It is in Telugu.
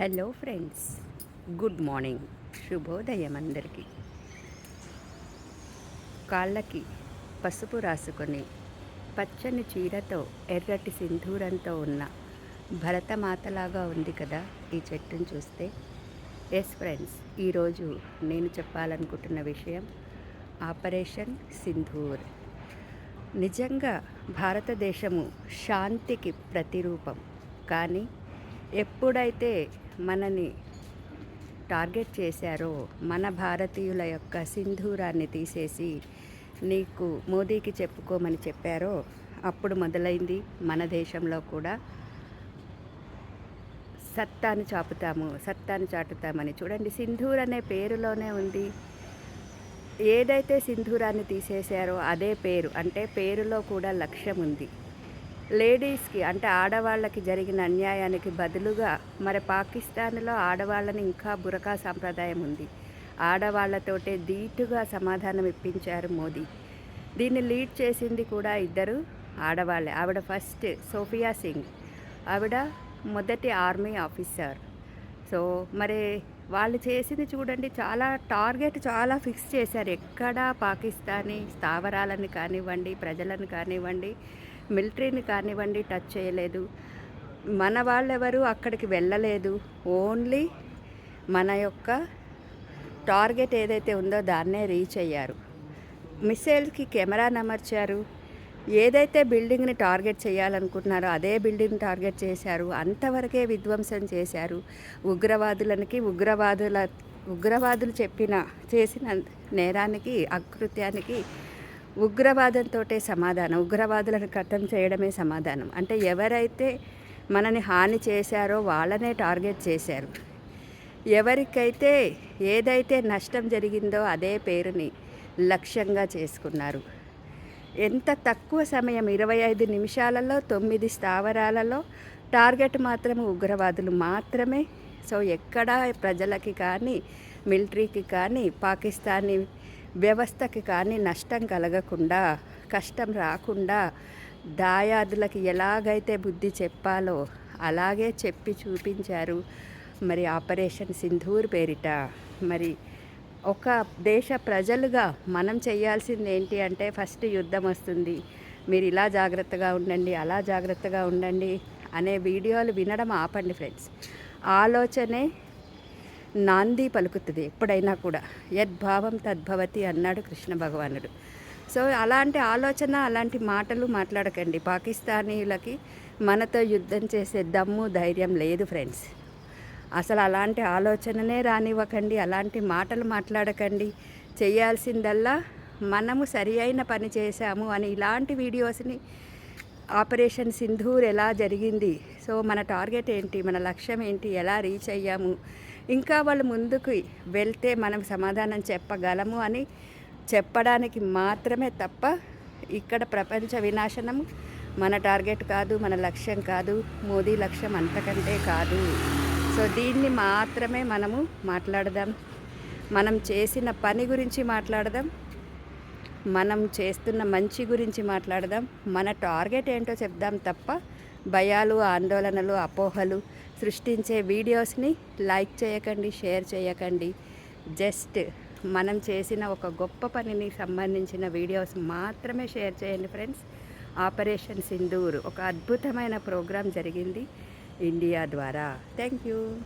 Hello friends good morning. శుభోదయం అందరికీ. కాళ్ళకి పసుపు రాసుకొని పచ్చని చీరతో ఎర్రటి సింధూరంతో ఉన్న భరతమాతలాగా ఉంది కదా ఈ చెట్టును చూస్తే. ఎస్ ఫ్రెండ్స్ ఈరోజు నేను చెప్పాలనుకుంటున్న విషయం ఆపరేషన్ సింధూర్. నిజంగా భారతదేశము శాంతికి ప్రతిరూపం. కానీ ఎప్పుడైతే మనని టార్గెట్ చేశారో మన భారతీయుల యొక్క సింధూరాన్ని తీసేసి నీకు మోదీకి చెప్పుకోమని చెప్పారో అప్పుడు మొదలైంది మన దేశంలో కూడా సత్తాను చాపుతాము సత్తాను చాటుతామని. చూడండి సింధూర్ అనే పేరులోనే ఉంది. ఏదైతే సింధూరాన్ని తీసేశారో అదే పేరు అంటే పేరులో కూడా లక్ష్యం ఉంది. లేడీస్కి అంటే ఆడవాళ్ళకి జరిగిన అన్యాయానికి బదులుగా మరి పాకిస్తాన్లో ఆడవాళ్ళని ఇంకా బురకా సాంప్రదాయం ఉంది. ఆడవాళ్ళతోటే ధీటుగా సమాధానం ఇప్పించారు మోదీ. దీన్ని లీడ్ చేసింది కూడా ఇద్దరు ఆడవాళ్ళే. ఆవిడ ఫస్ట్ సోఫియా సింగ్ ఆవిడ మొదటి ఆర్మీ ఆఫీసర్. సో మరి వాళ్ళు చేసింది చూడండి చాలా టార్గెట్ చాలా ఫిక్స్ చేశారు. ఎక్కడ పాకిస్తానీ స్థావరాలను కానివ్వండి ప్రజలను కానివ్వండి మిలిటరీని కానివ్వండి టచ్ చేయలేదు. మన వాళ్ళెవరూ అక్కడికి వెళ్ళలేదు. ఓన్లీ మన యొక్క టార్గెట్ ఏదైతే ఉందో దాన్నే రీచ్ అయ్యారు. మిసైల్కి కెమెరా అమర్చారు ఏదైతే బిల్డింగ్ని టార్గెట్ చేయాలనుకుంటున్నారో అదే బిల్డింగ్ టార్గెట్ చేశారు. అంతవరకే విధ్వంసం చేశారు. ఉగ్రవాదులకి ఉగ్రవాదుల ఉగ్రవాదులు చెప్పిన చేసిన నేరానికి అకృత్యానికి ఉగ్రవాదంతో సమాధానం. ఉగ్రవాదులను కథం చేయడమే సమాధానం. అంటే ఎవరైతే మనని హాని చేశారో వాళ్ళనే టార్గెట్ చేశారు. ఎవరికైతే ఏదైతే నష్టం జరిగిందో అదే పేరుని లక్ష్యంగా చేసుకున్నారు. ఎంత తక్కువ సమయం? ఇరవై ఐదు నిమిషాలలో తొమ్మిది స్థావరాలలో. టార్గెట్ మాత్రం ఉగ్రవాదులు మాత్రమే. సో ఎక్కడా ప్రజలకి కానీ మిలిటరీకి కానీ పాకిస్తానీ వ్యవస్థకి కానీ నష్టం కలగకుండా కష్టం రాకుండా దాయాదులకి ఎలాగైతే బుద్ధి చెప్పాలో అలాగే చెప్పి చూపించారు. మరి ఆపరేషన్ సింధూర్ పేరిట. మరి ఒక దేశ ప్రజలుగా మనం చేయాల్సింది ఏంటి అంటే ఫస్ట్ యుద్ధం వస్తుంది. మీరు ఇలా జాగ్రత్తగా ఉండండి అలా జాగ్రత్తగా ఉండండి అనే వీడియోలు వినడం ఆపండి ఫ్రెండ్స్. ఆలోచనే నాంది పలుకుతుంది ఎప్పుడైనా కూడా. యద్భావం తద్భవతి అన్నాడు కృష్ణ భగవానుడు. సో అలాంటి ఆలోచన అలాంటి మాటలు మాట్లాడకండి. పాకిస్తానీలకి మనతో యుద్ధం చేసే దమ్ము ధైర్యం లేదు ఫ్రెండ్స్. అసలు అలాంటి ఆలోచననే రానివ్వకండి అలాంటి మాటలు మాట్లాడకండి. చేయాల్సిందల్లా మనము సరి అయిన పని చేశాము అని ఇలాంటి వీడియోస్ని ఆపరేషన్ సింధూర్ ఎలా జరిగింది? సో మన టార్గెట్ ఏంటి? మన లక్ష్యం ఏంటి? ఎలా రీచ్ అయ్యాము? ఇంకా వాళ్ళు ముందుకు వెళ్తే మనం సమాధానం చెప్పగలము అని చెప్పడానికి మాత్రమే తప్ప ఇక్కడ ప్రపంచ వినాశనం మన టార్గెట్ కాదు మన లక్ష్యం కాదు. మోదీ లక్ష్యం అంతకంటే కాదు. సో దీన్ని మాత్రమే మనము మాట్లాడదాం. మనం చేసిన పని గురించి మాట్లాడదాం. మనం చేస్తున్న మంచి గురించి మాట్లాడదాం. మన టార్గెట్ ఏంటో చెప్దాం తప్ప భయాలు ఆందోళనలు అపోహలు సృష్టించే వీడియోస్ని లైక్ చేయకండి షేర్ చేయకండి. జస్ట్ మనం చేసిన ఒక గొప్ప పనిని సంబంధించిన వీడియోస్ మాత్రమే షేర్ చేయండి ఫ్రెండ్స్. ఆపరేషన్ సింధూర్ ఒక అద్భుతమైన ప్రోగ్రాం జరిగింది. India Dwara. Thank you.